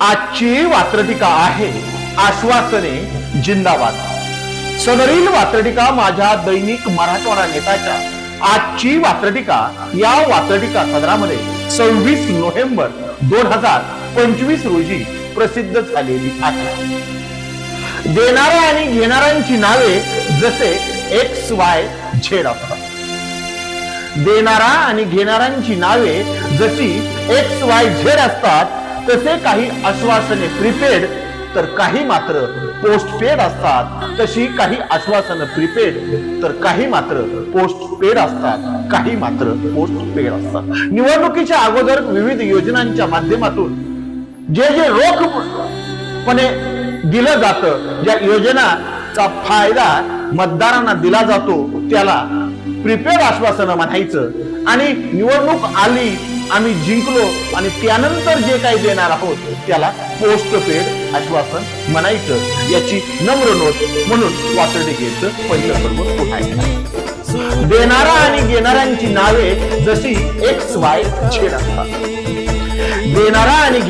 आजची वात्रटिका आहे आश्वासने जिंदाबाद. सदरील वात्रटिका माझ्या दैनिक मराठवाडा नेताच्या आजची वात्रटिका या वात्रटिका सदरामध्ये सव्वीस नोव्हेंबर दोन हजार पंचवीस रोजी प्रसिद्ध झालेली आहे. देणाऱ्या आणि घेणाऱ्यांची नावे जसे एक्स वाय झेड असतात देणारा आणि घेणाऱ्यांची नावे जशी एक्स वाय झेड असतात तसे काही आश्वासने प्रीपेड तर काही मात्र पोस्ट पेड असतात. तशी काही आश्वासनं प्रीपेड तर काही मात्र पोस्ट पेड असतात. काही मात्र पोस्ट पेड असतात. निवडणुकीच्या अगोदर विविध योजनांच्या माध्यमातून जे जे रोखपणे दिलं जातं ज्या योजनाचा फायदा मतदारांना दिला जातो त्याला प्रीपेड आश्वासनं म्हणायचं. आणि निवडणूक आली आम्ही जिंकलो आणि त्यानंतर जे काही देणार आहोत त्याला पोस्ट पेड आश्वासन म्हणायचं. याची नम्र नोट म्हणून वातर्डिकेचं पहिलं पर्व उठायचं. देणारा आणि घेणाऱ्यांची नावे जशी एक्स वाय झेड असतात. देणारा आणि